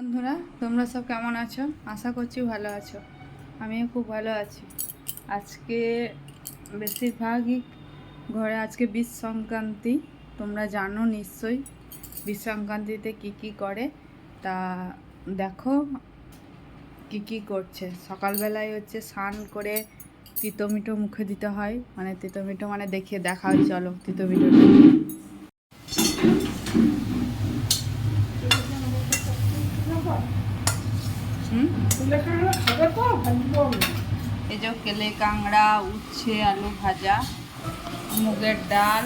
বন্ধুরা, তোমরা সব কেমন আছো? আশা করছি ভালো আছো। আমিও খুব ভালো আছি। আজকে বেশিরভাগই ঘরে আজকে বিষ সংক্রান্তি। তোমরা জানো নিশ্চয়ই বিষ সংক্রান্তিতে কী কী করে। তা দেখো কী কী করছে। সকালবেলায় হচ্ছে স্নান করে তিতমিটো মুখে দিতে হয়। মানে তিতমিটো মানে দেখিয়ে দেখা হয় চলো তিতমিটোটা এই যে কেলে কাংড়া উচ্ছে, আলু ভাজা, মুগের ডাল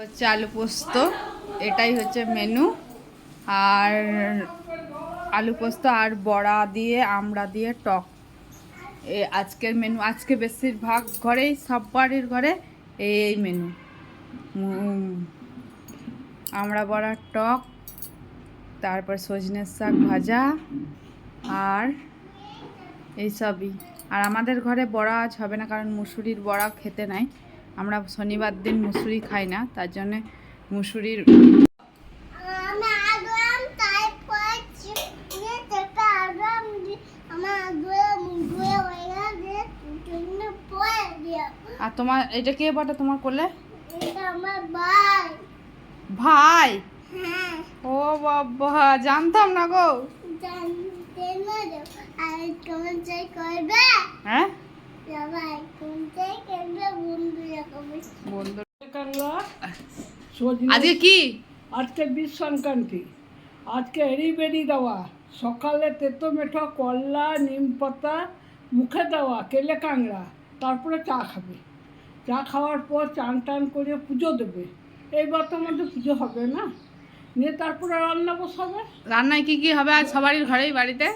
হচ্ছে আলু পোস্ত। এটাই হচ্ছে মেনু আর আলু পোস্ত আর বড়া দিয়ে, আমড়া দিয়ে টক। এ আজকের মেনু আজকে বেশিরভাগ ঘরেই সব বাড়ির ঘরে এই মেনু আমড়া বড়ার টক, তারপর সজনের শাক ভাজা। আর এইসবই আর আমাদের ঘরে বড়া আজ হবে না কারণ মুসুরির বড়া খেতে নাই। আমরা শনিবার দিন মুসুরি খাই না তার জন্যে মুসুরির আর তোমার এটা কে বটা তোমার করলে ভাই। ভাই? হ্যাঁ। ও বাবা জানতাম না গো। হ্যাঁ? সজনে আজকে কি? আজকে বিষ সংক্রান্তি। আজকে এড়ি বেড়ি দেওয়া। সকালে তেতো মেঠো কলা নিম পাতা মুখে দেওয়া কেলে কাংড়া তারপরে চা খাবে। চা খাওয়ার পর চান টান করে পুজো দেবে। এইবার তো আমাদের পুজো হবে না? নিয়ে তারপরে রান্না বসাবে। রান্নায় কি কি হবে? আজ সবারই ঘরেই বাড়িতে?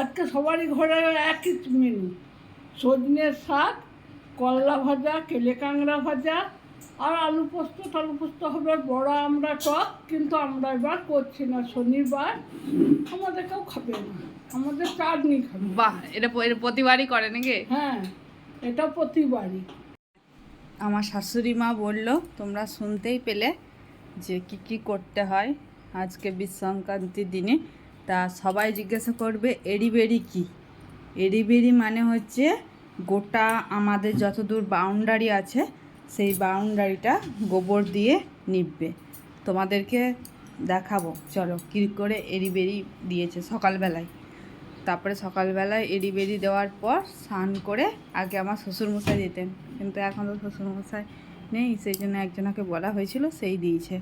আজকে সবারই ঘরে একই মেনু। সজনের শাক করলা ভাজা কেলে কাংড়া ভাজা আর আলু পোস্ত টালু পোস্ত হবে বড় আমরা টক কিন্তু আমরা এবার করছি না শনিবার। আমাদের কেউ খাবে না আমাদের চাটনি খাবে। বাহ এটা এটা প্রতিবারই করে নাকি? হ্যাঁ এটা প্রতিবারই। আমার শাশুড়ি মা বলল তোমরা শুনতেই পেলে যে কি কি করতে হয় আজকে বিষ সংক্রান্তির দিনে, তা সবাই জিজ্ঞাসা করবে এড়িবেড়ি কি? এড়িবেড়ি মানে হচ্ছে গোটা আমাদের যতদূর বাউন্ডারি আছে, সেই বাউন্ডারিটা গোবর দিয়ে নিববে। তোমাদেরকে দেখাবো, চলো কী করে এড়িবেড়ি দিয়েছে সকালবেলায়। তারপরে সকালবেলায় এড়ি বেড়ি দেওয়ার পর স্নান করে আগে আমার শ্বশুরমশাই দিতেন কিন্তু এখন তো শ্বশুরমশাই নেই, সেই জন্য একজনকে বলা হয়েছিল, সেই দিয়েছে।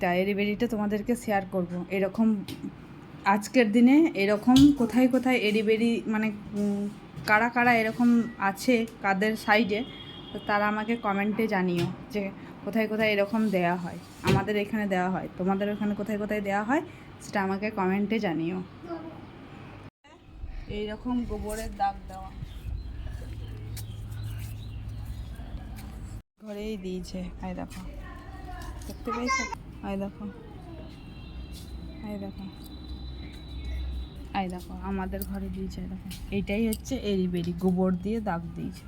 তা এড়ি বেড়িটা তোমাদেরকে শেয়ার করব। এরকম আজকের দিনে এরকম কোথায় কোথায় এড়ি বেড়ি মানে কারা কারা এরকম আছে কাদের সাইডে তো তারা আমাকে কমেন্টে জানিও যে কোথায় কোথায় এরকম দেয়া হয়। আমাদের এখানে দেওয়া হয়, তোমাদের ওখানে কোথায় কোথায় দেওয়া হয়, সেটা আমাকে কমেন্টে জানিও। এইরকম গোবরের দাগ দেওয়া। ঘরেই দিয়েছে। আয় দেখো। দেখতে পেয়েছ? আয় দেখো। আয় দেখো। আয় দেখো, আমাদের ঘরে দিয়েছে দেখো। এইটাই হচ্ছে এরি বেরি গোবর দিয়ে দাগ দিয়েছে।